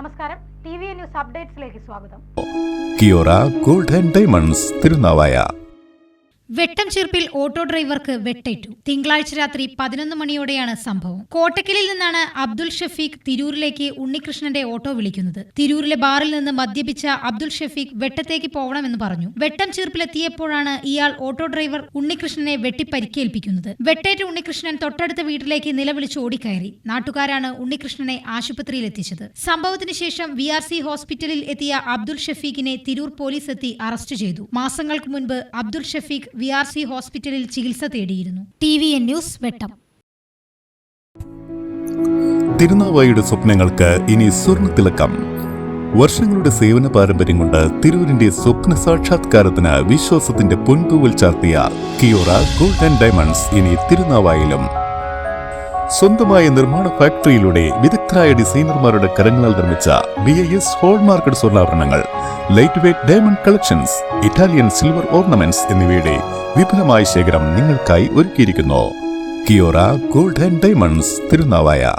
നമസ്കാരം. T V news അപ്ഡേറ്റ്സിലേക്ക് സ്വാഗതം. Kiora gold and diamonds Tirunavaya. Vettam ചെറുപ്പിൽ auto ഡ്രൈവർക്ക് വെട്ടേറ്റു. തിങ്കളാഴ്ച രാത്രി പതിനൊന്ന് മണിയോടെയാണ് സംഭവം. കോട്ടക്കലിൽ നിന്നാണ് അബ്ദുൾ ഷഫീഖ് തിരൂരിലേക്ക് ഉണ്ണികൃഷ്ണന്റെ ഓട്ടോ വിളിക്കുന്നത്. തിരൂരിലെ ബാറിൽ നിന്ന് മദ്യപിച്ച അബ്ദുൾ ഷഫീഖ് വെട്ടത്തേക്ക് പോകണമെന്ന് പറഞ്ഞു. വെട്ടം ചെറുപ്പിലെത്തിയപ്പോഴാണ് ഇയാൾ ഓട്ടോ ഡ്രൈവർ ഉണ്ണികൃഷ്ണനെ വെട്ടി പരിക്കേൽപ്പിക്കുന്നത് വെട്ടേറ്റ ഉണ്ണികൃഷ്ണൻ തൊട്ടടുത്ത വീട്ടിലേക്ക് നിലവിളിച്ച് ഓടിക്കയറി. നാട്ടുകാരാണ് ഉണ്ണികൃഷ്ണനെ ആശുപത്രിയിൽ എത്തിച്ചത്. സംഭവത്തിന് ശേഷം വി ആർ സി ഹോസ്പിറ്റലിൽ എത്തിയ അബ്ദുൾ ഷഫീഖിനെ തിരൂർ പോലീസ് എത്തി അറസ്റ്റ് ചെയ്തു. മാസങ്ങൾക്ക് മുൻപ് Abdul Shafeeq V R C ഹോസ്പിറ്റലിൽ ചികിത്സ തേടിയിരുന്നു. T V N news Vettam. തിരുനാവായയുടെ സ്വപ്നങ്ങൾക്ക് ഇനി സ്വർണ തിളക്കം വർഷങ്ങളുടെ സേവന പാരമ്പര്യം കൊണ്ട് തിരൂരിന്റെ സ്വപ്ന സാക്ഷാത്കാരത്തിന് വിശ്വാസത്തിന്റെ പൊൻതൂവൽ ചാർത്തിയ കിയോറ ഗോൾഡ് ആൻഡ് ഡയമണ്ട്സ് ഇനി തിരുനാവായിലും സ്വന്തമായ നിർമ്മാണ ഫാക്ടറിയിലൂടെ വിദഗ്ധരായ ഡിസൈനർമാരുടെ കരങ്ങളാൽ നിർമ്മിച്ച B I S hallmarked സ്വർണാഭരണങ്ങൾ light weight diamond collections Italian silver ornaments എന്നിവയുടെ വിപുലമായ ശേഖരം നിങ്ങൾക്കായി ഒരുക്കിയിരിക്കുന്നു. Kiora gold and diamonds Tirunavaya.